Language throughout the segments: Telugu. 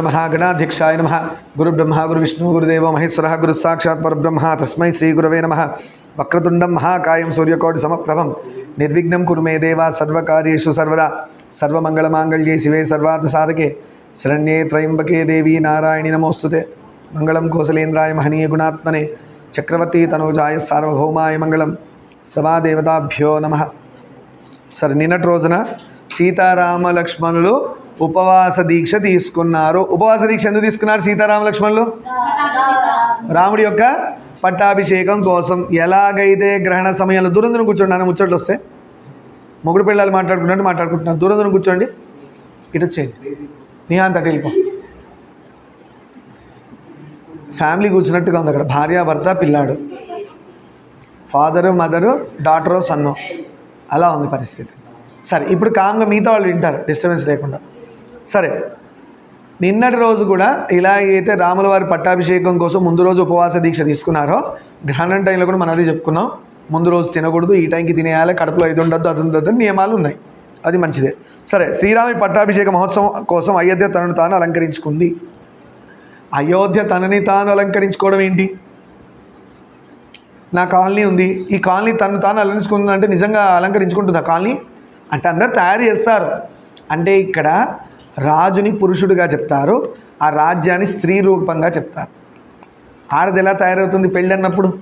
నమ గణాధ్యక్షాయ నమ గురుబ్రహ్మ గురు విష్ణు గురుదేవ మహేశ్వర గురు సాక్షాత్ పరబ్రహ్మ తస్మై శ్రీ గురవే నమ వక్రతుండం మహాకాయం సూర్యకోటి సమప్రభం నిర్విఘ్నం కురు మే దేవ సర్వకార్యేషు సర్వదా సర్వమంగళమాంగళ్యే శివే సర్వార్థ సాధకే శరణ్యే త్రయంబకే దేవి నారాయణి నమోస్తుతే మంగళం కోసలేంద్రాయ మహనీయ గుణాత్మనే చక్రవర్తి తనోజాయ సార్వభౌమాయ మంగళం సమాదేవతాభ్యో నమ సరే నిన్నటి రోజున సీతారామ లక్ష్మణులు ఉపవాస దీక్ష తీసుకున్నారు. ఉపవాస దీక్ష ఎందుకు తీసుకున్నారు సీతారామ లక్ష్మణులు? రాముడి యొక్క పట్టాభిషేకం కోసం. ఎలాగైతే గ్రహణ సమయంలో దూరం కూర్చోండి నాన్న ముచ్చట్లు వస్తే. మొగుడు పిల్లలు మాట్లాడుకున్నట్టు మాట్లాడుకుంటున్నారు. దూరం కూర్చోండి. ఇటు వచ్చేయండి. నీ అంత వెళ్ళిపో. ఫ్యామిలీ కూర్చున్నట్టుగా ఉంది అక్కడ. భార్య భర్త పిల్లాడు. Father mother daughter son. అలా ఉంది పరిస్థితి. సరే ఇప్పుడు కామ్గా మిగతా వాళ్ళు వింటారు. డిస్టర్బెన్స్ లేకుండా. సరే. నిన్నటి రోజు కూడా ఇలా అయితే రాముల వారి పట్టాభిషేకం కోసం ముందు రోజు ఉపవాస దీక్ష తీసుకున్నారో గ్రహణం టైంలో కూడా మనం అదే చెప్పుకున్నాం. ముందు రోజు తినకూడదు ఈ టైంకి తినేయాలి కడుపులో ఇది ఉండద్దు అది ఉండద్దు నియమాలు ఉన్నాయి. అది మంచిదే. సరే శ్రీరామి పట్టాభిషేక మహోత్సవం కోసం అయోధ్య తనను తాను అలంకరించుకుంది. అయోధ్య తనని తాను అలంకరించుకోవడం ఏంటి? నా కాలనీ ఉంది. ఈ కాలనీ తను తాను అలంకరించుకుంది అంటే నిజంగా ఆ కాలనీ? అంటే అందరు తయారు చేస్తారు. అంటే ఇక్కడ రాజుని పురుషుడిగా చెప్తారు ఆ రాజ్యాన్ని స్త్రీ రూపంగా చెప్తారు. ఆడది ఎలా తయారవుతుంది? పెళ్ళి అన్నప్పుడు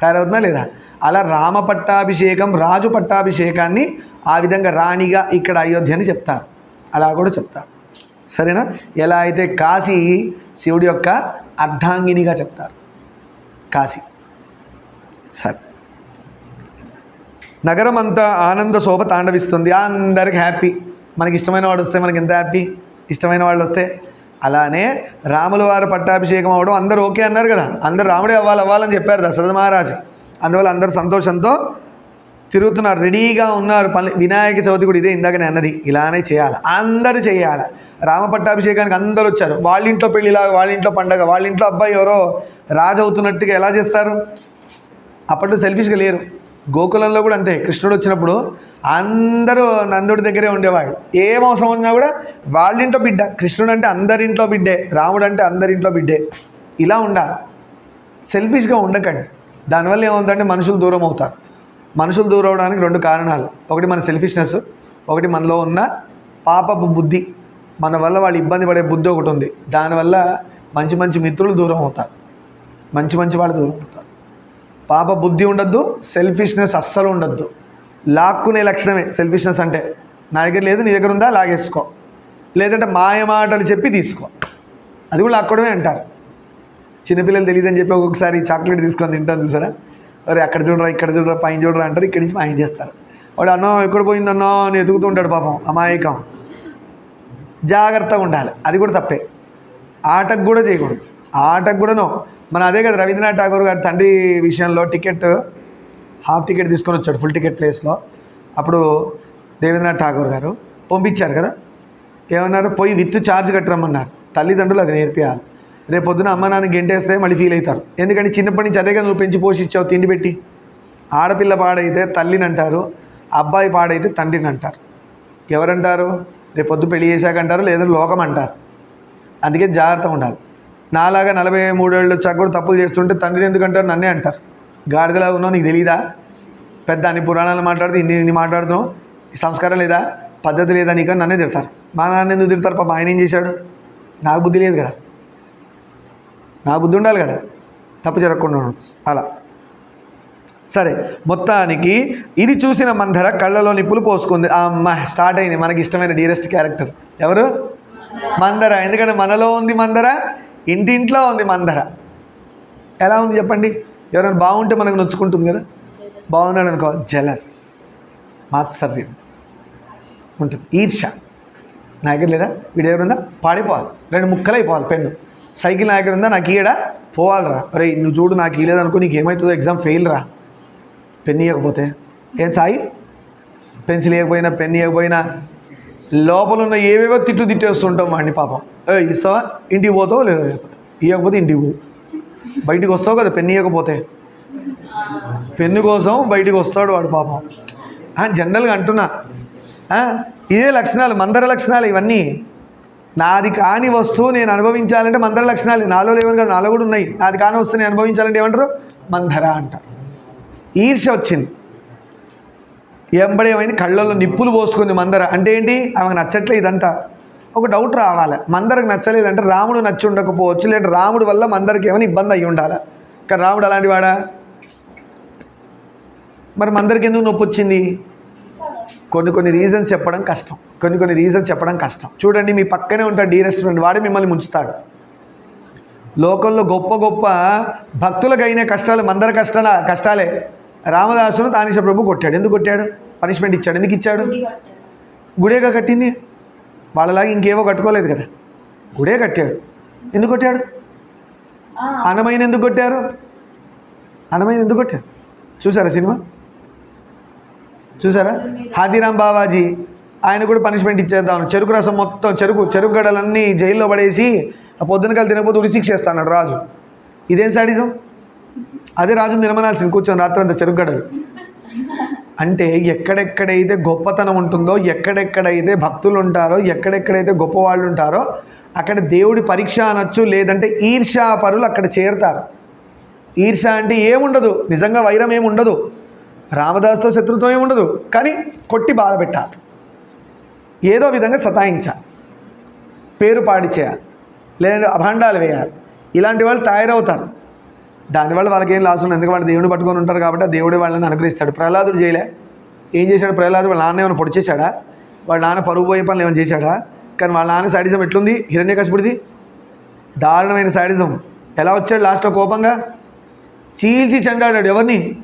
తయారవుతుందా లేదా? అలా రామ పట్టాభిషేకం రాజు పట్టాభిషేకాన్ని ఆ విధంగా రాణిగా ఇక్కడ అయోధ్య అని చెప్తారు. అలా కూడా చెప్తారు. సరేనా? ఎలా అయితే కాశీ శివుడి యొక్క అర్ధాంగినిగా చెప్తారు. కాశీ. సరే. నగరం అంతా ఆనంద శోభ తాండవిస్తుంది. అందరికి హ్యాపీ. మనకి ఇష్టమైన వాడు వస్తే మనకి ఎంత హ్యాపీ ఇష్టమైన వాళ్ళు వస్తే అలానే రాముల వారు పట్టాభిషేకం అవ్వడం అందరూ ఓకే అన్నారు కదా. అందరు రాముడే అవ్వాలి అవ్వాలని చెప్పారు దశరథ మహారాజు. అందువల్ల అందరూ సంతోషంతో తిరుగుతున్నారు రెడీగా ఉన్నారు. పని వినాయక చవితి కూడా ఇదే ఇందాక నేను అన్నది. ఇలానే చేయాలి. అందరూ చేయాలి. రామ పట్టాభిషేకానికి అందరూ వచ్చారు. వాళ్ళ ఇంట్లో పెళ్ళిలాగా వాళ్ళ ఇంట్లో పండగ వాళ్ళ ఇంట్లో అబ్బాయి ఎవరో రాజు అవుతున్నట్టుగా ఎలా చేస్తారు? అప్పట్లో సెల్ఫిష్గా లేరు. గోకులంలో కూడా అంతే. కృష్ణుడు వచ్చినప్పుడు అందరూ నందుడి దగ్గరే ఉండేవాడు ఏం అవసరం ఉన్నా కూడా వాళ్ళింట్లో బిడ్డ. కృష్ణుడు అంటే అందరింట్లో బిడ్డే. రాముడు అంటే అందరింట్లో బిడ్డే. ఇలా ఉండాలి సెల్ఫిష్గా ఉండకండి. దానివల్ల ఏమవుతుందంటే మనుషులు దూరం అవుతారు. మనుషులు దూరం అవడానికి రెండు కారణాలు. ఒకటి మన సెల్ఫిష్నెస్ ఒకటి మనలో ఉన్న పాపపు బుద్ధి. మన వల్ల వాళ్ళు ఇబ్బంది పడే బుద్ధి ఒకటి ఉంది. దానివల్ల మంచి మంచి మిత్రులు దూరం అవుతారు. మంచి మంచి వాళ్ళు దూరం అవుతారు. పాప బుద్ధి ఉండద్దు సెల్ఫిష్నెస్ అస్సలు ఉండద్దు. లాక్కునే లక్షణమే సెల్ఫిష్నెస్ అంటే. నా దగ్గర లేదు నీ దగ్గర ఉందా? లాగేసుకో. లేదంటే మాయ మాటలు చెప్పి తీసుకో. అది కూడా లాక్కోవడమే అంటారు. చిన్నపిల్లలు తెలియదని చెప్పి ఒక్కొక్కసారి చాక్లెట్ తీసుకొని తింటాను చూసారా? అరే అక్కడ చూడరా ఇక్కడ చూడరా పైన చూడరా అంటారు ఇక్కడి నుంచి ఆయన చేస్తారు. వాడు అన్నో ఎక్కడ పోయిందన్నో అని ఎదుగుతూ ఉంటాడు పాపం అమాయకం. జాగ్రత్తగా ఉండాలి. అది కూడా తప్పే. ఆటకు కూడా చేయకూడదు. ఆటకు కూడాను. మన అదే కదా రవీంద్రనాథ్ ఠాగూర్ గారి తండ్రి విషయంలో టికెట్ హాఫ్ టికెట్ తీసుకొని వచ్చాడు ఫుల్ టికెట్ ప్లేస్లో. అప్పుడు దేవేంద్రనాథ్ ఠాగూర్ గారు పంపించారు కదా. ఏమన్నారు? పోయి విత్ ఛార్జ్ కట్టరమ్మన్నారు. తల్లిదండ్రులు అది నేర్పియాలి. రేపు పొద్దున అమ్మ నాన్న గెంటేస్తే మళ్ళీ ఫీల్ అవుతారు. ఎందుకంటే చిన్నప్పటి నుంచి అదే కదా నువ్వు పెంచి పోషించావు తిండి పెట్టి. ఆడపిల్ల పాడైతే తల్లిని అంటారు అబ్బాయి పాడైతే తండ్రిని అంటారు. ఎవరంటారు? రేపు పొద్దు పెళ్ళి చేశాక అంటారు లేదా లోకం అంటారు. అందుకే జాగ్రత్తగా ఉండాలి. నాలాగా నలభై మూడేళ్ళు చక్కడు తప్పులు చేస్తుంటే తండ్రిని ఎందుకంటారు? నన్నే అంటారు. గాడిదలా ఉన్నావు నీకు తెలీదా? పెద్ద అన్ని పురాణాలు మాట్లాడుతూ ఇన్ని ఇన్ని మాట్లాడుతున్నావు. సంస్కారం లేదా? పద్ధతి లేదా నీకు అని నన్నే తిడతారు. మా నాన్న ఎందుకు తిడతారు? పాప ఆయన ఏం చేశాడు? నాకు బుద్ధి లేదు కదా. నా బుద్ధి ఉండాలి కదా. తప్పు జరగకుండా అలా. సరే. మొత్తానికి ఇది చూసిన మందర కళ్ళలో నిప్పులు పోసుకుంది. అమ్మ స్టార్ట్ అయింది. మనకి ఇష్టమైన డియరెస్ట్ క్యారెక్టర్ ఎవరు? మందర ఎందుకంటే మనలో ఉంది మందర ఇంటింట్లో ఉంది మందర. ఎలా ఉంది చెప్పండి? ఎవరైనా బాగుంటే మనకు నొచ్చుకుంటుంది కదా? బాగున్నాడు అనుకో జలస్ మాత్సర్యం. ఉంటుంది. ఈర్ష. నా దగ్గర లేదా? వీడు ఎవరుందా? ఉందా పాడిపోవాలి. రెండు ముక్కలు అయిపోవాలి పెన్ను. సైకిల్ నా దగ్గర ఉందా? నాకు ఈయడా? పోవాలిరా. అరే నువ్వు చూడు నాకు ఇయలేదు అనుకో నీకు ఏమవుతుందో ఎగ్జామ్ ఫెయిల్ రా పెన్ ఇవ్వకపోతే ఏం సాయి? పెన్సిల్ ఇవ్వకపోయినా పెన్ ఇవ్వకపోయినా లోపల ఉన్న ఏవేవో తిట్టు తిట్టేస్తుంటాం వాడిని పాపం. ఏ ఇస్తావా? ఇంటికి పోతావు లేదా లేకపోతే? ఇవ్వకపోతే ఇంటికి పో. బయటికి వస్తావు కదా పెన్ ఇవ్వకపోతే పెన్ను కోసం బయటికి వస్తాడు వాడు పాపం. జనరల్గా అంటున్నా. ఇదే లక్షణాలు మందర లక్షణాలు ఇవన్నీ. నాది కాని వస్తువు నేను అనుభవించాలంటే మందర లక్షణాలు. నాలో లేవని కదా నాలో కూడా ఉన్నాయి. నాది కాని వస్తువు నేను అనుభవించాలంటే ఏమంటారు? మందర అంటారు ఈర్ష్య వచ్చింది. ఎంబడి ఏమైంది? కళ్ళల్లో నిప్పులు పోసుకుంది మందర. అంటే ఏంటి? ఆమెకు నచ్చట్లే ఇదంతా. ఒక డౌట్ రావాలి. మందరకు నచ్చలేదంటే రాముడు నచ్చి ఉండకపోవచ్చు లేదంటే రాముడు వల్ల మందరికి ఏమైనా ఇబ్బంది అయ్యి ఉండాలి. కానీ రాముడు అలాంటి వాడా? మరి మందరికి ఎందుకు నొప్పి వచ్చింది? కొన్ని కొన్ని రీజన్స్ చెప్పడం కష్టం. కొన్ని కొన్ని రీజన్స్ చెప్పడం కష్టం. చూడండి మీ పక్కనే ఉంటాడు డీ రెస్టారెంట్ వాడే మిమ్మల్ని ముంచుతాడు. లోకంలో గొప్ప గొప్ప భక్తులకు అయిన కష్టాలు మందర కష్టాల కష్టాలే. రామదాసును తానీష ప్రభు కొట్టాడు. ఎందుకు కొట్టాడు? పనిష్మెంట్ ఇచ్చాడు. ఎందుకు ఇచ్చాడు? గుడేగా కట్టింది? వాళ్ళలాగా ఇంకేవో కట్టుకోలేదు కదా. గుడే కట్టాడు. ఎందుకు కొట్టాడు? అనమైన ఎందుకు కొట్టారు? అనమైన ఎందుకు కొట్టారు? చూసారా సినిమా? చూసారా? హాతీరామ్ బావాజీ ఆయన కూడా పనిష్మెంట్ ఇచ్చేద్దాం చెరుకు రసం మొత్తం చెరుకు చెరుకు గడలన్నీ జైల్లో పడేసి ఆ పొద్దున కలిసి తినకపోతే ఉరిశిక్ష చేస్తాడు రాజు. ఇదేం సాడిజం అదే రాజుని నిర్మనాల్సింది కూర్చొని రాత్రంతా చెరుకు గడలు అంటే ఎక్కడెక్కడైతే గొప్పతనం ఉంటుందో ఎక్కడెక్కడైతే భక్తులు ఉంటారో ఎక్కడెక్కడైతే గొప్పవాళ్ళు ఉంటారో అక్కడ దేవుడి పరీక్ష అనొచ్చు లేదంటే ఈర్షా పరులు అక్కడ చేరుతారు. ఈర్ష అంటే ఏముండదు నిజంగా వైరం ఏమి ఉండదు రామదాస్తో శత్రుత్వం ఏమి ఉండదు కానీ కొట్టి బాధ పెట్టాలి. ఏదో విధంగా సతాయించాలి. పేరు పాడి చేయాలి. లేదంటే అభాండాలు వేయాలి. ఇలాంటి వాళ్ళు తయారవుతారు. దానివల్ల వాళ్ళకి ఏం లాస్ ఉండదు. ఎందుకంటే వాళ్ళు దేవుడు పట్టుకొని ఉంటారు కాబట్టి దేవుడే వాళ్ళని అనుగ్రహిస్తాడు. ప్రహ్లాదుడు చేయలే. ఏం చేశాడు ప్రహ్లాదుడు? వాళ్ళ నాన్న ఏమైనా పొడి చేశాడా? వాళ్ళ నాన్న పరుగు పోయే పనులు ఏమైనా చేశాడా? కానీ వాళ్ళ నాన్న సైడిజం ఎట్లుంది? హిరణ్య హిరణ్యకశిపుడిది. దారుణమైన సైడిజం ఎలా వచ్చాడు లాస్ట్లో కోపంగా? చీల్చి చెండాడాడు ఎవరిని?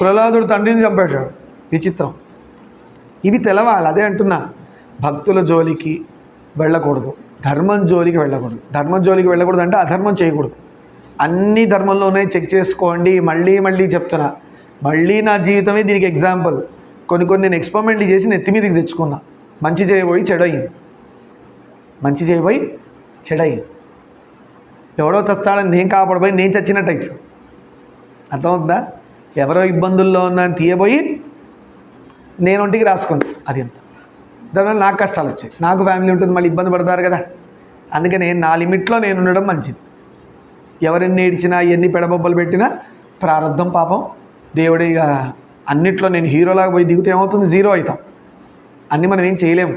ప్రహ్లాదుడు తండ్రిని చంపాడాడు విచిత్రం. ఇవి తెలవాలి. అదే అంటున్నా. భక్తుల జోలికి వెళ్ళకూడదు. ధర్మం జోలికి వెళ్ళకూడదు. ధర్మం జోలికి వెళ్ళకూడదు అంటే అధర్మం చేయకూడదు. అన్ని ధర్మంలో ఉన్నాయి చెక్ చేసుకోండి మళ్ళీ మళ్ళీ చెప్తున్నా. మళ్ళీ నా జీవితమే దీనికి ఎగ్జాంపుల్ కొన్ని కొన్ని నేను ఎక్స్పెరిమెంట్లు చేసి నెత్తి మీదకి తెచ్చుకున్నా. మంచి చేయబోయి చెడయింది. మంచి చేయబోయి చెడయింది. ఎవడో చస్తాడని నేను కాపాడబోయి నేను చచ్చినట్టు అయితే అర్థమవుతుందా? ఎవరో ఇబ్బందుల్లో ఉన్నా అని తీయబోయి నేను ఒంటికి రాసుకున్నా. అది ఎంత? దానివల్ల నాకు కష్టాలు వచ్చాయి. నాకు ఫ్యామిలీ ఉంటుంది మళ్ళీ ఇబ్బంది పడతారు కదా. అందుకని నా లిమిట్లో నేను ఉండడం మంచిది. ఎవరిని ఏడ్చినా ఎన్ని పెడబొబ్బలు పెట్టినా ప్రారంధం పాపం. దేవుడి ఇక అన్నిట్లో నేను హీరోలాగా పోయి దిగితే ఏమవుతుంది? జీరో అవుతాం. అన్నీ మనం ఏం చేయలేము.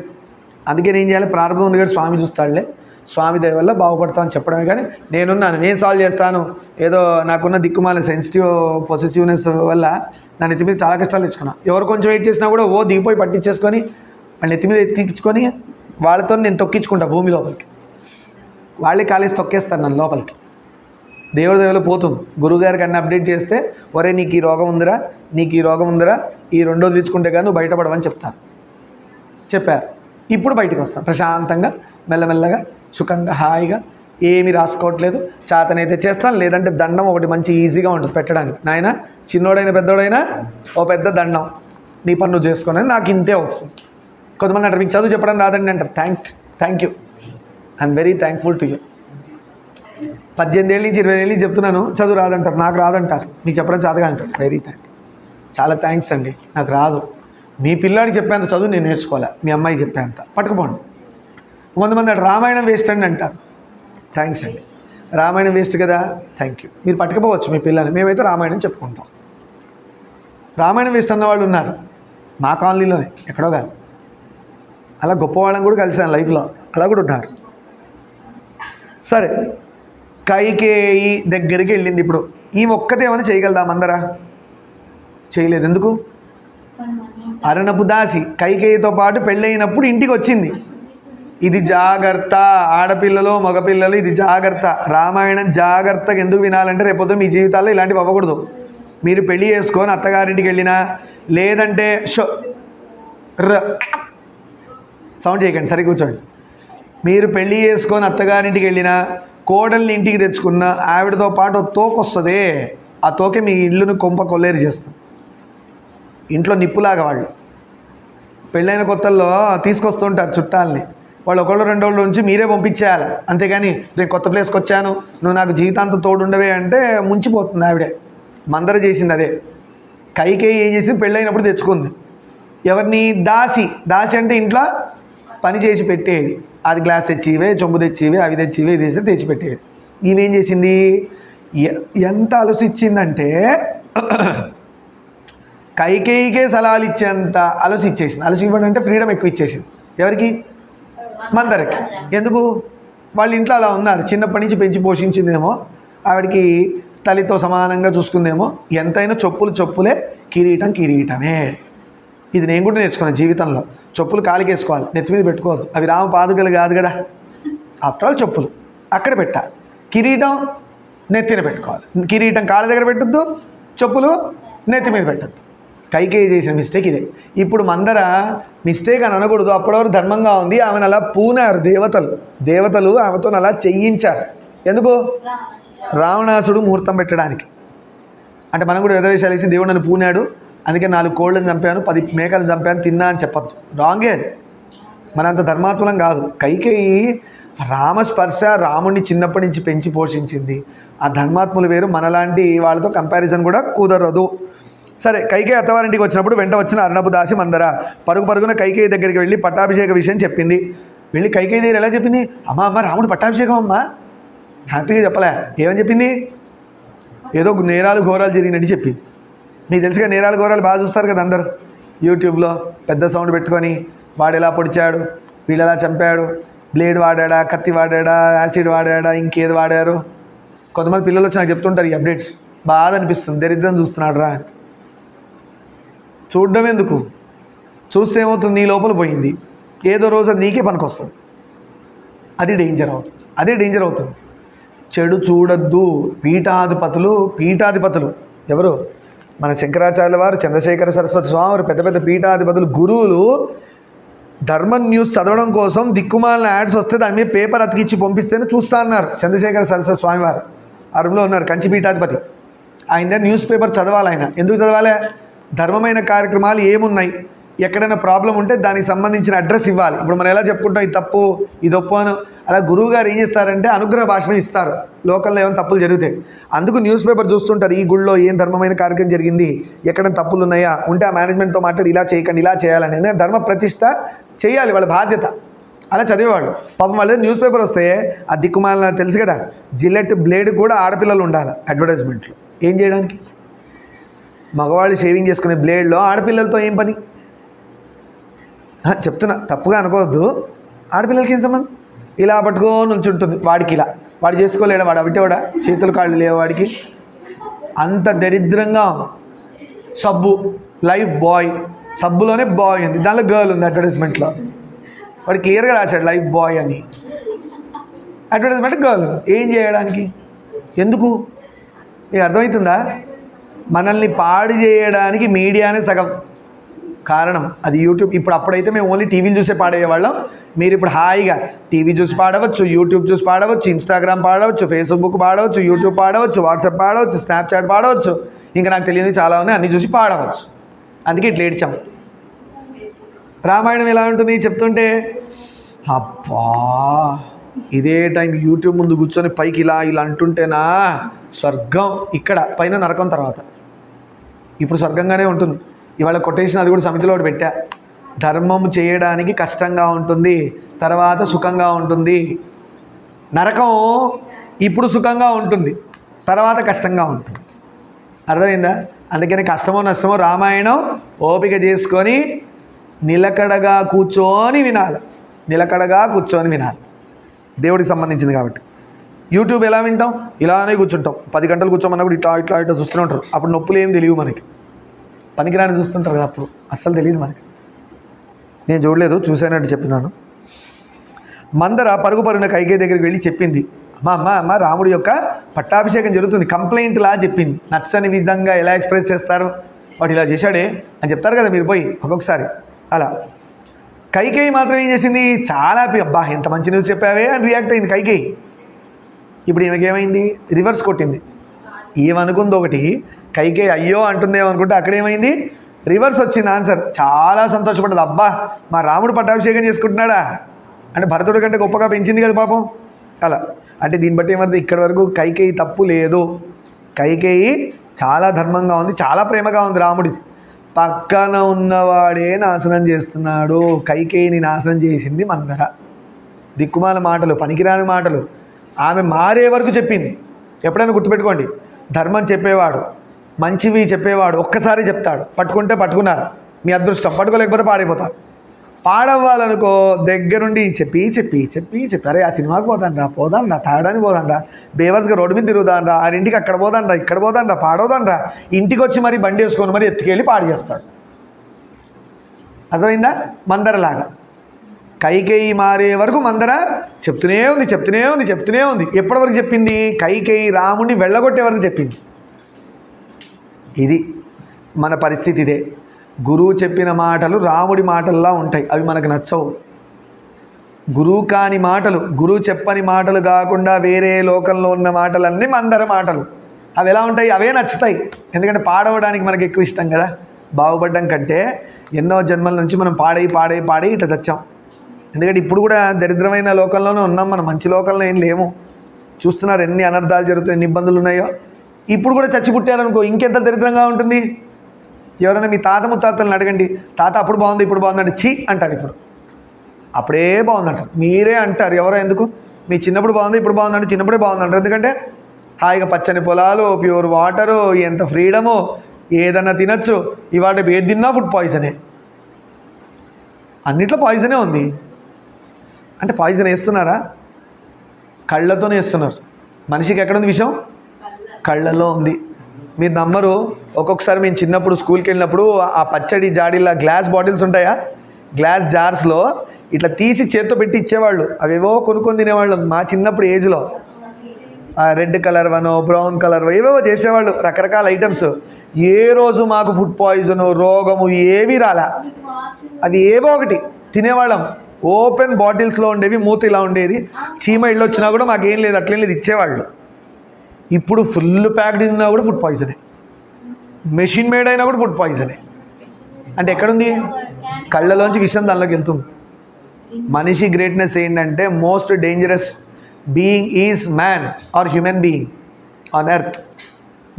అందుకే నేను చేయాలి? ప్రారంభం ఉంది కానీ స్వామి చూస్తాడులే. స్వామి దయ వల్ల బాగుపడతామని చెప్పడమే కానీ నేనున్నాను. నేను సాల్వ్ చేస్తాను. ఏదో నాకున్న దిక్కుమాల సెన్సిటివ్ పొసెసివ్నెస్ వల్ల నా నెత్తి మీద చాలా కష్టాలు తెచ్చుకున్నా. ఎవరు కొంచెం వెయిట్ చేసినా కూడా ఓ దిగిపోయి పట్టించేసుకొని వాళ్ళ నెత్తి మీద ఎత్తికించుకొని వాళ్ళతో నేను తొక్కించుకుంటా భూమి లోపలికి. వాళ్ళే కాలేసి తొక్కేస్తాను నన్ను లోపలికి. దేవుడి దేవుడు పోతుంది. గురువుగారికి అన్ని అప్డేట్ చేస్తే ఒరే నీకు ఈ రోగం ఉందిరా నీకు ఈ రోగం ఉందిరా ఈ రెండోది తీసుకుంటే కానీ నువ్వు బయటపడవని చెప్తాను చెప్పారు. ఇప్పుడు బయటకు వస్తాను ప్రశాంతంగా మెల్లమెల్లగా సుఖంగా హాయిగా ఏమీ రాసుకోవట్లేదు. చేతనైతే చేస్తాను లేదంటే దండం ఒకటి మంచి ఈజీగా ఉంటుంది పెట్టడానికి. నాయన చిన్నోడైనా పెద్దోడైనా ఓ పెద్ద దండం. నీ పన్ను చేసుకుని నాకు ఇంతే వస్తుంది కొంతమంది అంటారు మీకు చదువు చెప్పడం రాదండి అంటారు. Thank thank you I'm very thankful to you పద్దెనిమిది ఏళ్ళ నుంచి ఇరవై ఏళ్ళ నుంచి చెప్తున్నాను. చదువు రాదంటారు. నాకు రాదంటారు. మీకు చెప్పడం చాతగా అంటారు వెరీ థ్యాంక్ చాలా థ్యాంక్స్ అండి. నాకు రాదు. మీ పిల్లాడికి చెప్పేంత చదువు నేను నేర్చుకోవాలి? మీ అమ్మాయి చెప్పేంత. పట్టుకుపోండి. కొంతమంది అంటారు, రామాయణం వేస్ట్ అండి అంటారు. థ్యాంక్స్ అండి. రామాయణం వేస్ట్ కదా? థ్యాంక్ యూ మీరు పట్టుకుపోవచ్చు మీ పిల్లల్ని మేమైతే రామాయణం చెప్పుకుంటాం. రామాయణం వేస్ట్ అన్న వాళ్ళు ఉన్నారు. మా కాలనీలోనే ఎక్కడో కాదు. అలా గొప్పవాళ్ళని కూడా కలిసాను లైఫ్లో. అలా కూడా ఉన్నారు. సరే. కైకేయి దగ్గరికి వెళ్ళింది. ఇప్పుడు ఈ ఒక్కతే ఏమైనా చేయగలదా అందరా చేయలేదు. ఎందుకు? అరణపు దాసి కైకేయితో పాటు పెళ్ళయినప్పుడు ఇంటికి వచ్చింది ఇది జాగ్రత్త. ఆడపిల్లలు మగపిల్లలు ఇది జాగ్రత్త. రామాయణం జాగ్రత్తగా ఎందుకు వినాలంటే రేపొద్దు మీ జీవితాల్లో ఇలాంటివి అవ్వకూడదు. మీరు పెళ్ళి చేసుకొని అత్తగారింటికి వెళ్ళినా లేదంటే షో ర సౌండ్ చేయకండి సరి కూర్చోండి. మీరు పెళ్ళి చేసుకొని అత్తగారింటికి వెళ్ళినా కోడల్ని ఇంటికి తెచ్చుకున్న ఆవిడతో పాటు ఒక వస్తుంది. ఆ తోకే మీ ఇల్లును కొంప కొల్లేరు చేస్తుంది ఇంట్లో నిప్పులాగా వాళ్ళు. పెళ్ళైన కొత్తల్లో తీసుకొస్తుంటారు చుట్టాలని. వాళ్ళు ఒకళ్ళు రెండు రోజుల నుంచి మీరే పంపించేయాలి. అంతేగాని నేను కొత్త ప్లేస్కి వచ్చాను. నువ్వు నాకు జీవితాంతం తోడుండవే అంటే ముంచిపోతుంది ఆవిడే. మందర చేసింది అదే. కైకేయి ఏం చేసింది? పెళ్ళైనప్పుడు తెచ్చుకుంది. ఎవరిని? దాసి. దాసి అంటే ఇంట్లో పని చేసి పెట్టేది. అది గ్లాస్ తెచ్చివే చెంబు తెచ్చివే అవి తెచ్చివే ఇది తెచ్చి తెచ్చిపెట్టేది. ఈమెం చేసింది? ఎంత అలసిచ్చిందంటే కైకేయికే సలహాలు ఇచ్చేంత అలసి ఇచ్చేసింది అలసి ఇవ్వడం అంటే ఫ్రీడమ్ ఎక్కువ ఇచ్చేసింది. ఎవరికి? మందరికి. ఎందుకు? వాళ్ళ ఇంట్లో అలా ఉన్నారు. చిన్నప్పటి నుంచి పెంచి పోషించిందేమో ఆవిడకి తల్లితో సమానంగా చూసుకుందేమో ఎంతైనా చెప్పులు చెప్పులే కిరీటం కిరీటమే. ఇది నేను కూడా నేర్చుకున్నాను జీవితంలో. చెప్పులు కాలికి వేసుకోవాలి నెత్తి మీద పెట్టుకోవద్దు. అవి రామ పాదుకలు కాదు కదా. ఆఫ్టర్ ఆల్ చెప్పులు. అక్కడ పెట్టాలి కిరీటం నెత్తిన పెట్టుకోవాలి. కిరీటం కాళ్ళ దగ్గర పెట్టద్దు చెప్పులు నెత్తి మీద పెట్టద్దు. కైకేయి చేసిన మిస్టేక్ ఇదే. ఇప్పుడు మందర మిస్టేక్ అని అనకూడదు. అప్పటివరకు ధర్మంగా ఉంది. ఆమెను అలా పూనారు దేవతలు. దేవతలు ఆమెతో అలా చెయ్యించారు ఎందుకు? రావణాసుడు ముహూర్తం పెట్టడానికి. అంటే మనం కూడా విధవేషాలు వేసి దేవుడు నన్ను పూనాడు. అందుకే నాలుగు కోళ్ళని చంపాను పది మేకలను చంపాను తిన్నా అని చెప్పచ్చు రాంగే మనంత ధర్మాత్మలం కాదు. కైకేయి రామస్పర్శ రాముడిని చిన్నప్పటి నుంచి పెంచి పోషించింది. ఆ ధర్మాత్ములు వేరు మనలాంటి వాళ్ళతో కంపారిజన్ కూడా కుదరదు. సరే కైకేయి అత్తవారింటికి వచ్చినప్పుడు వెంట వచ్చిన అర్ణపు దాసి మందర పరుగు పరుగున కైకేయి దగ్గరికి వెళ్ళి పట్టాభిషేక విషయం చెప్పింది. వెళ్ళి కైకేయి దగ్గర ఎలా చెప్పింది? అమ్మ అమ్మ రాముడు పట్టాభిషేకం అమ్మా. హ్యాపీగా చెప్పలే. ఏమని చెప్పింది? ఏదో నేరాలు ఘోరాలు జరిగినట్టు చెప్పింది. మీకు తెలుసుగా నేరాలు ఘోరాలు బాగా చూస్తారు కదా అందరు. యూట్యూబ్లో పెద్ద సౌండ్ పెట్టుకొని వాడు ఎలా పొడిచాడు వీళ్ళు ఎలా చంపాడు బ్లేడ్ వాడాడా కత్తి వాడాడా యాసిడ్ వాడాడా ఇంకేది వాడారు? కొంతమంది పిల్లలు వచ్చి నాకు చెప్తుంటారు ఈ అప్డేట్స్. బాధ అనిపిస్తుంది. దరిద్రం చూస్తున్నాడు రా. చూడడం ఎందుకు? చూస్తే ఏమవుతుంది? నీ లోపల పోయింది. ఏదో రోజు అది నీకే పనికొస్తుంది. అది డేంజర్ అవుతుంది. అదే డేంజర్ అవుతుంది. చెడు చూడొద్దు. పీఠాధిపతులు పీఠాధిపతులు. ఎవరు? మన శంకరాచార్యుల వారు చంద్రశేఖర సరస్వతి స్వామి వారు పెద్ద పెద్ద పీఠాధిపతులు గురువులు ధర్మం న్యూస్ చదవడం కోసం దిక్కుమాలిన యాడ్స్ వస్తే దాని మీద పేపర్ అతికిచ్చి పంపిస్తేనే చూస్తా అన్నారు చంద్రశేఖర సరస్వతి స్వామి వారు. ఉన్నారు కంచి పీఠాధిపతి. ఆయన న్యూస్ పేపర్ చదవాలి ఆయన. ఎందుకు చదవాలి? ధర్మమైన కార్యక్రమాలు ఏమున్నాయి? ఎక్కడైనా ప్రాబ్లం ఉంటే దానికి సంబంధించిన అడ్రస్ ఇవ్వాలి. ఇప్పుడు మనం ఎలా చెప్పుకుంటాం ఇది తప్పు ఇది ఒప్పు అని. అలా గురువు గారు ఏం చేస్తారంటే అనుగ్రహ భాషణం ఇస్తారు. లోకల్లో ఏమైనా తప్పులు జరుగుతాయి. అందుకు న్యూస్ పేపర్ చూస్తుంటారు ఈ గుళ్ళో ఏం ధర్మమైన కార్యక్రమం జరిగింది? ఎక్కడ తప్పులు ఉన్నాయా? ఉంటే ఆ మేనేజ్మెంట్తో మాట్లాడి ఇలా చేయకండి ఇలా చేయాలని. ఎందుకంటే ధర్మ ప్రతిష్ట చేయాలి వాళ్ళ బాధ్యత. అలా చదివేవాడు పాపం వాళ్ళ న్యూస్ పేపర్ వస్తే ఆ దిక్కుమాల తెలుసు కదా జిల్లెట్ బ్లేడ్ కూడా ఆడపిల్లలు ఉండాలి అడ్వర్టైజ్మెంట్లో ఏం చేయడానికి? మగవాళ్ళు షేవింగ్ చేసుకునే బ్లేడ్లో ఆడపిల్లలతో ఏం పని? చెప్తున్నా తప్పుగా అనుకోవద్దు. ఆడపిల్లలకి ఏం సంబంధం? ఇలా పట్టుకొని ఉంచుంటుంది వాడికి ఇలా. వాడు చేసుకోలేడా వాడు అవిటేవాడా చేతులు కాళ్ళు లేవు వాడికి. అంత దరిద్రంగా సబ్బు లైఫ్ బాయ్. సబ్బులోనే బాయ్ ఉంది. దానిలో గర్ల్ ఉంది అడ్వర్టైజ్మెంట్లో. వాడు క్లియర్గా రాశాడు లైఫ్ బాయ్ అని. Advertisement girl. ఏం చేయడానికి? ఎందుకు? మీకు అర్థమవుతుందా? మనల్ని పాడు చేయడానికి మీడియానే సగం. కారణం అది యూట్యూబ్ ఇప్పుడు అప్పుడైతే మేము ఓన్లీ టీవీలు చూసే పాడేవాళ్ళం. మీరు ఇప్పుడు హాయిగా టీవీ చూసి పాడవచ్చు యూట్యూబ్ చూసి పాడవచ్చు ఇన్స్టాగ్రామ్ పాడవచ్చు ఫేస్బుక్ పాడవచ్చు యూట్యూబ్ పాడవచ్చు వాట్సాప్ పాడవచ్చు స్నాప్చాట్ పాడవచ్చు. ఇంకా నాకు తెలియని చాలా ఉన్నాయి అన్నీ చూసి పాడవచ్చు. అందుకే ఇట్లా ఏడ్చాం. రామాయణం ఎలా ఉంటుంది చెప్తుంటే అబ్బా ఇదే టైం యూట్యూబ్ ముందు కూర్చొని పైకి ఇలా ఇలా అంటుంటేనా స్వర్గం ఇక్కడ పైన నరకం తర్వాత. ఇప్పుడు స్వర్గంగానే ఉంటుంది. ఇవాళ కొటేషన్ అది కూడా సమితిలో పెట్టా. ధర్మం చేయడానికి కష్టంగా ఉంటుంది తర్వాత సుఖంగా ఉంటుంది. నరకం ఇప్పుడు సుఖంగా ఉంటుంది తర్వాత కష్టంగా ఉంటుంది. అర్థమైందా? అందుకని కష్టమో నష్టమో రామాయణం ఓపిక చేసుకొని నిలకడగా కూర్చొని వినాలి. నిలకడగా కూర్చొని వినాలి. దేవుడికి సంబంధించింది కాబట్టి. యూట్యూబ్ ఎలా వింటాం? ఇలానే కూర్చుంటాం. పది గంటలు కూర్చోమన్నప్పుడు ఇట్లా ఇట్లా ఇట్లా చూస్తూనే ఉంటారు. అప్పుడు నొప్పులు ఏం తెలియవు మనకి. పనికిరాని చూస్తుంటారు కదా అప్పుడు. అస్సలు తెలియదు మనకి. నేను చూడలేదు చూశానంటే చెప్పినాను మందర పరుగు పరుగున కైకే దగ్గరికి వెళ్ళి చెప్పింది అమ్మ అమ్మ అమ్మ రాముడి యొక్క పట్టాభిషేకం జరుగుతుంది కంప్లైంట్ లా చెప్పింది. నచ్చని విధంగా ఎలా ఎక్స్ప్రెస్ చేస్తారు? వాడు ఇలా చేశాడే అని చెప్తారు కదా మీరు పోయి ఒక్కొక్కసారి. అలా. కైకేయి మాత్రం ఏం చేసింది? చాలా అబ్బా ఎంత మంచి న్యూస్ చెప్పావే అని రియాక్ట్ అయింది కైకేయి. ఇప్పుడు ఈమెకేమైంది? రివర్స్ కొట్టింది. ఏమనుకుంది ఒకటి? కైకేయి అయ్యో అంటుందేమో అనుకుంటే అక్కడ ఏమైంది? రివర్స్ వచ్చింది ఆన్సర్. చాలా సంతోషపడ్డది. అబ్బా మా రాముడు పట్టాభిషేకం చేసుకుంటున్నాడా? అంటే భరతుడి కంటే గొప్పగా పెంచింది కదా పాపం. అలా. అంటే దీన్ని బట్టి ఏమర్థం? ఇక్కడి వరకు కైకేయి తప్పు లేదు. కైకేయి చాలా ధర్మంగా ఉంది చాలా ప్రేమగా ఉంది రాముడిది పక్కన ఉన్నవాడే నాశనం చేస్తున్నాడు. కైకేయిని నాశనం చేసింది మందర. దిక్కుమాల మాటలు పనికిరాని మాటలు. ఆమె మారే వరకు చెప్పింది. ఎప్పుడైనా గుర్తుపెట్టుకోండి. ధర్మం చెప్పేవాడు మంచివి చెప్పేవాడు ఒక్కసారి చెప్తాడు. పట్టుకుంటే పట్టుకున్నారు. మీ అదృష్టం. పట్టుకోలేకపోతే పాడైపోతారు. పాడవ్వాలనుకో దగ్గరుండి చెప్పి చెప్పి చెప్పి చెప్పి. అరే ఆ సినిమాకి పోదాన్రా పోదాన్రా తాగడానికి పోదాన్రా బేవర్స్గా రోడ్డు మీద తిరుగుదాన్రా ఆ ఇంటికి అక్కడ పోదాన్రా ఇక్కడ పోదాన్రా రా ఇంటికి వచ్చి మరి బండి వేసుకొని మరి ఎత్తుకెళ్ళి పాడు చేస్తాడు. అర్థమైందా? మందరలాగా. కైకేయి మారే వరకు మందర చెప్తూనే ఉంది చెప్తూనే ఉంది చెప్తూనే ఉంది. ఎప్పటి వరకు చెప్పింది? కైకేయి రాముడిని వెళ్ళగొట్టే వరకు చెప్పింది. ఇది మన పరిస్థితి ఇదే. గురువు చెప్పిన మాటలు రాముడి మాటల్లా ఉంటాయి. అవి మనకు నచ్చవు. గురువు కాని మాటలు గురువు చెప్పని మాటలు కాకుండా వేరే లోకంలో ఉన్న మాటలన్నీ మందర మాటలు. అవి ఎలా ఉంటాయి? అవే నచ్చుతాయి. ఎందుకంటే పాడవడానికి మనకి ఎక్కువ ఇష్టం కదా. బాగుపడడం కంటే ఎన్నో జన్మల నుంచి మనం పాడై పాడై పాడై ఇట్లా చచ్చాం. ఎందుకంటే ఇప్పుడు కూడా దరిద్రమైన లోకంలోనే ఉన్నాం మనం. మంచి లోకంలో ఏం లేము. చూస్తున్నారు ఎన్ని అనర్థాలు జరుగుతాయి ఎన్ని ఇబ్బందులు ఉన్నాయో. ఇప్పుడు కూడా చచ్చి పుట్టారనుకో ఇంకెంత దరిద్రంగా ఉంటుంది? ఎవరైనా మీ తాత ముత్తాతలను అడగండి తాత అప్పుడు బాగుంది ఇప్పుడు బాగుందంటే చి అంటాడు ఇప్పుడు. అప్పుడే బాగుందంట. మీరే అంటారు. ఎవరో ఎందుకు? మీ చిన్నప్పుడు బాగుంది ఇప్పుడు బాగుందంటే చిన్నప్పుడే బాగుందంటారు ఎందుకంటే హాయిగా పచ్చని పొలాలు ప్యూర్ వాటరు ఎంత ఫ్రీడము ఏదన్నా తినచ్చు. ఇవాళ ఏది తిన్నా ఫుడ్ పాయిజనే. అన్నిట్లో పాయిజనే ఉంది. అంటే పాయిజన్ వేస్తున్నారా? కళ్ళతోనే వేస్తున్నారు. మనిషికి ఎక్కడుంది విషయం కళ్ళలో ఉంది. మీరు నమ్మరు ఒక్కొక్కసారి మేము చిన్నప్పుడు స్కూల్కి వెళ్ళినప్పుడు ఆ పచ్చడి జాడీలా గ్లాస్ బాటిల్స్ ఉంటాయా? గ్లాస్ జార్స్లో ఇట్లా తీసి చేత్తో పెట్టి ఇచ్చేవాళ్ళు. అవేవో కొనుక్కొని తినేవాళ్ళు మా చిన్నప్పుడు ఏజ్లో. Red colour one or brown colour ఏవేవో చేసేవాళ్ళు రకరకాల ఐటమ్స్. ఏ రోజు మాకు ఫుడ్ పాయిజను రోగము ఏవి రాలా. అవి ఏవో ఒకటి తినేవాళ్ళం. ఓపెన్ బాటిల్స్లో ఉండేవి మూత ఇలా ఉండేది. చీమ ఇళ్ళు వచ్చినా కూడా మాకేం లేదు అట్లేం లేదు ఇచ్చేవాళ్ళు. ఇప్పుడు ఫుల్ ప్యాక్డ్ ఉన్నా కూడా ఫుడ్ పాయిజనే. మెషిన్ మేడ్ అయినా కూడా ఫుడ్ పాయిజనే. అంటే ఎక్కడుంది? కళ్ళలోంచి విషయం దానిలోకి వెళ్తుంది. మనిషి గ్రేట్నెస్ ఏంటంటే most dangerous being is man or human being on earth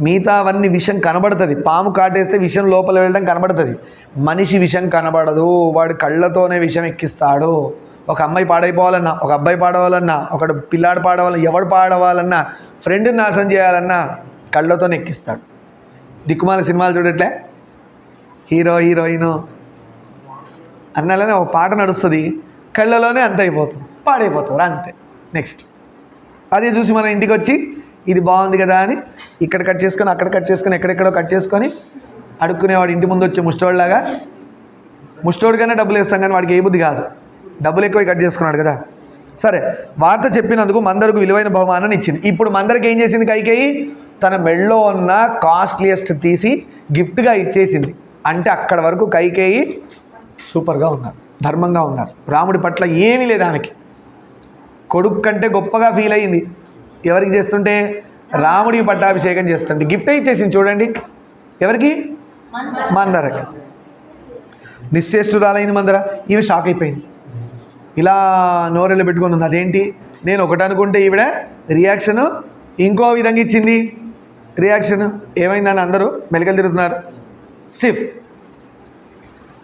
మిగతావన్నీ విషం కనబడుతుంది. పాము కాటేస్తే విషం లోపల వెళ్ళడం కనబడుతుంది. మనిషి విషం కనబడదు. వాడు కళ్ళతోనే విషం ఎక్కిస్తాడు. ఒక అమ్మాయి పాడైపోవాలన్నా ఒక అబ్బాయి పాడవాలన్నా ఒకడు పిల్లాడు పాడవాలన్నా ఎవడు పాడవాలన్నా ఫ్రెండ్ని నాశనం చేయాలన్నా కళ్ళతోనే ఎక్కిస్తాడు. దిక్కుమాల సినిమాలు చూడట్లే? Hero heroine. అన్నలోనే ఒక పాట నడుస్తుంది. కళ్ళలోనే అంత అయిపోతుంది. పాడైపోతుంది. అంతే. నెక్స్ట్. అది చూసి మన ఇంటికి వచ్చి ఇది బాగుంది కదా అని ఇక్కడ కట్ చేసుకొని అక్కడ కట్ చేసుకొని ఎక్కడెక్కడో కట్ చేసుకొని అడుక్కునేవాడు ఇంటి ముందు వచ్చే ముష్టోళ్ళలాగా ముష్టోడికైనా డబ్బులు వేస్తాం కానీ వాడికి ఏ బుద్ధి కాదు. డబ్బులు ఎక్కువ కట్ చేసుకున్నాడు కదా. సరే వార్త చెప్పినందుకు మందరకు విలువైన బహుమానాన్ని ఇచ్చింది. ఇప్పుడు మందరికి ఏం చేసింది కైకేయి? తన మెళ్ళో ఉన్న కాస్ట్లీయెస్ట్ తీసి గిఫ్ట్గా ఇచ్చేసింది. అంటే అక్కడ వరకు కైకేయి సూపర్గా ఉన్నారు ధర్మంగా ఉన్నారు. రాముడి పట్ల ఏమీ లేదు ఆమెకి. కొడుకు కంటే గొప్పగా ఫీల్ అయ్యింది ఎవరికి చేస్తుంటే రాముడికి పట్టాభిషేకం చేస్తుంటే గిఫ్ట్ ఇచ్చేసింది చూడండి. ఎవరికి? మందరకి. నిశ్చేష్టురాలైంది మందర. ఈమె షాక్ అయిపోయింది. ఇలా నోరెళ్ళు పెట్టుకొని ఉంది. అదేంటి? నేను ఒకటి అనుకుంటే ఈవిడ రియాక్షన్ ఇంకో విధంగా ఇచ్చింది. రియాక్షన్ ఏమైందని అందరూ మెలకలు తిరుగుతున్నారు. స్టిఫ్.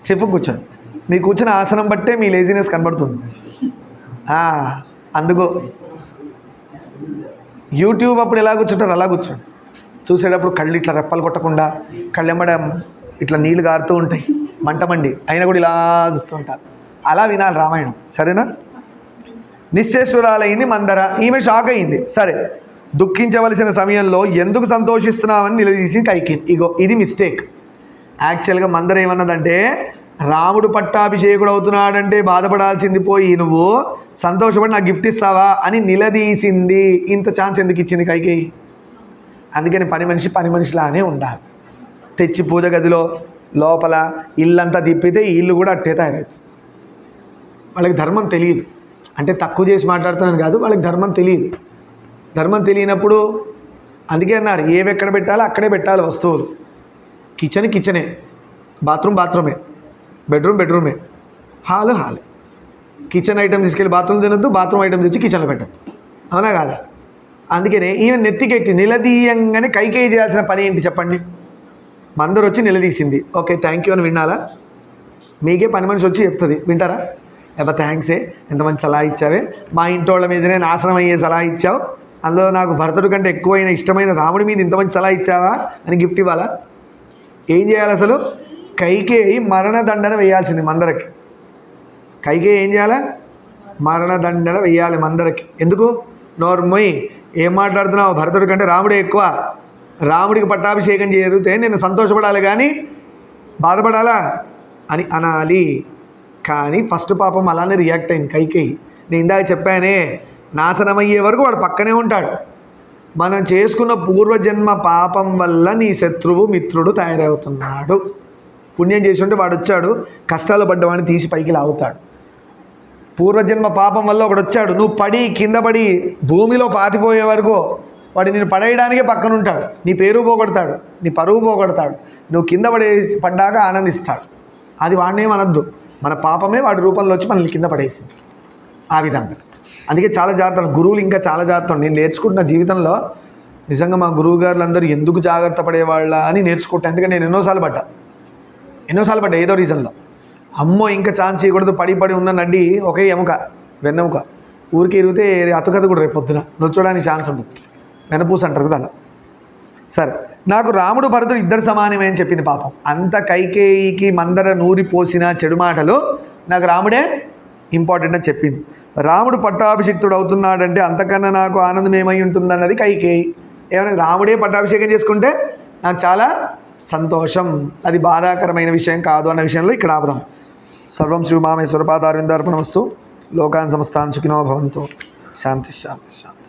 స్టిఫ్ కూర్చోండి మీ కూర్చున్న ఆసనం బట్టే మీ లేజినెస్ కనబడుతుంది. అందుకో యూట్యూబ్ అప్పుడు ఎలా కూర్చుంటారు అలా కూర్చోండి. చూసేటప్పుడు కళ్ళు ఇట్లా రెప్పలు కొట్టకుండా కళ్ళెమ్మడ ఇట్లా నీళ్ళు గారుతూ ఉంటాయి. మంటమండి అయినా కూడా ఇలా చూస్తుంటారు. అలా వినాలి రామాయణం. సరేనా? నిశ్చేష్టురాలైంది మందర. ఈమె షాక్ అయింది సరే. దుఃఖించవలసిన సమయంలో ఎందుకు సంతోషిస్తున్నామని నిలదీసి కైకి ఇగో ఇది మిస్టేక్ యాక్చువల్గా మందర ఏమన్నదంటే రాముడు పట్టాభిషేకుడు అవుతున్నాడంటే బాధపడాల్సింది పోయి నువ్వు సంతోషపడి నాకు గిఫ్ట్ ఇస్తావా? అని నిలదీసింది. ఇంత ఛాన్స్ ఎందుకు ఇచ్చింది కైకి? అందుకని పని మనిషి పని మనిషిలానే ఉండాలి. తెచ్చి పూజ గదిలో లోపల ఇల్లంతా తిప్పితే ఈ ఇల్లు కూడా అట్టే తయారవుతుంది వాళ్ళకి ధర్మం తెలియదు. అంటే తక్కువ చేసి మాట్లాడుతున్నాను కాదు వాళ్ళకి ధర్మం తెలియదు. ధర్మం తెలియనప్పుడు అందుకే అన్నారు ఏవి ఎక్కడ పెట్టాలో అక్కడే పెట్టాలి వస్తువులు. కిచెన్ కిచెనే. బాత్రూమ్ బాత్రూమే. Bedroom బెడ్రూమే. Hall hall. Kitchen item తీసుకెళ్ళి బాత్రూమ్ తినొద్దు బాత్రూమ్ ఐటమ్ తెచ్చి కిచెన్లో పెట్టద్దు. అవునా కాదా? అందుకనే ఈమె నెత్తికెక్కి నిలదీయంగానే కైకేయి చేయాల్సిన పని ఏంటి చెప్పండి? మందరు వచ్చి నిలదీసింది. ఓకే థ్యాంక్ యూ అని వినాలా మీకే పని మనిషి వచ్చి చెప్తుంది. వింటారా? ఎవ థ్యాంక్సే ఎంత మంచి సలహా ఇచ్చావే. మా ఇంటి వాళ్ళ మీదనే నాశనం అయ్యే సలహా ఇచ్చావు. అందులో నాకు భరతుడి కంటే ఎక్కువైన ఇష్టమైన రాముడి మీద ఇంత మంచి సలహా ఇచ్చావా అని గిఫ్ట్ ఇవ్వాలా? ఏం చేయాలి అసలు? కైకేయి మరణదండన వేయాల్సింది మందరికి. కైకేయి ఏం చేయాలా? మరణదండన వేయాలి మందరికి. ఎందుకు? నోర్మొయ్ ఏం మాట్లాడుతున్నావు? భరతుడి కంటే రాముడే ఎక్కువ. రాముడికి పట్టాభిషేకం జరిగితే నేను సంతోషపడాలి కానీ బాధపడాలా? అని అనాలి. కానీ ఫస్ట్ పాపం అలానే రియాక్ట్ అయింది కైకేయి. నేను ఇందాక చెప్పానే నాశనమయ్యే వరకు వాడు పక్కనే ఉంటాడు. మనం చేసుకున్న పూర్వజన్మ పాపం వల్ల నీ శత్రువు మిత్రుడు తయారవుతున్నాడు. పుణ్యం చేసి ఉంటే వాడు వచ్చాడు కష్టాలు పడ్డవాడిని తీసి పైకి లాగుతాడు. పూర్వజన్మ పాపం వల్ల ఒకడు వచ్చాడు నువ్వు పడి కింద పడి భూమిలో పాతిపోయే వరకు వాడు నేను పడేయడానికే పక్కన ఉంటాడు నీ పేరు పోగొడతాడు నీ పరువు పోగొడతాడు. నువ్వు కింద పడే పడ్డాక ఆనందిస్తాడు. అది వాడినేం అనద్దు. మన పాపమే వాడి రూపంలో వచ్చి మనల్ని కింద పడేసింది. ఆ విధంగా. అందుకే చాలా జాగ్రత్తలు. గురువులు ఇంకా చాలా జాగ్రత్త నేను నేర్చుకుంటున్న జీవితంలో నిజంగా మా గురువు ఎందుకు జాగ్రత్త పడేవాళ్ళ అని నేర్చుకుంటాను ఎందుకంటే నేను ఎన్నోసార్లు పడ్డా. ఎన్నోసార్లు పడ్డా ఏదో రీజన్లో అమ్మో ఇంకా ఛాన్స్ ఇవ్వకూడదు పడి పడి ఉన్న నడ్డి ఒకే ఎముక వెన్నెముక. ఊరికి ఇరిగితే అతుకది కూడా రేపు పొద్దున. నొచ్చడానికి ఛాన్స్ ఉంటుంది వెనపూస అంటారు కదా అలా. సరే నాకు రాముడు భరతుడు ఇద్దరు సమానమే అని చెప్పింది పాపం. అంత కైకేయికి మందర నూరి పోసిన చెడు మాటలు నాకు రాముడే ఇంపార్టెంట్ అని చెప్పింది. రాముడు పట్టాభిషిక్తుడు అవుతున్నాడంటే అంతకన్నా నాకు ఆనందం ఏమై ఉంటుందన్నది కైకేయి. ఏమైనా రాముడే పట్టాభిషేకం చేసుకుంటే నాకు చాలా సంతోషం అది బాధాకరమైన విషయం కాదు అన్న విషయంలో ఇక్కడ ఆపుదాం. సర్వం శ్రీ మామేశ్వర పాదారవిందార్పణమస్తు. లోకాన్ సంస్థాన్ సుఖినో భవంతు. శాంతి శాంతి శాంతి.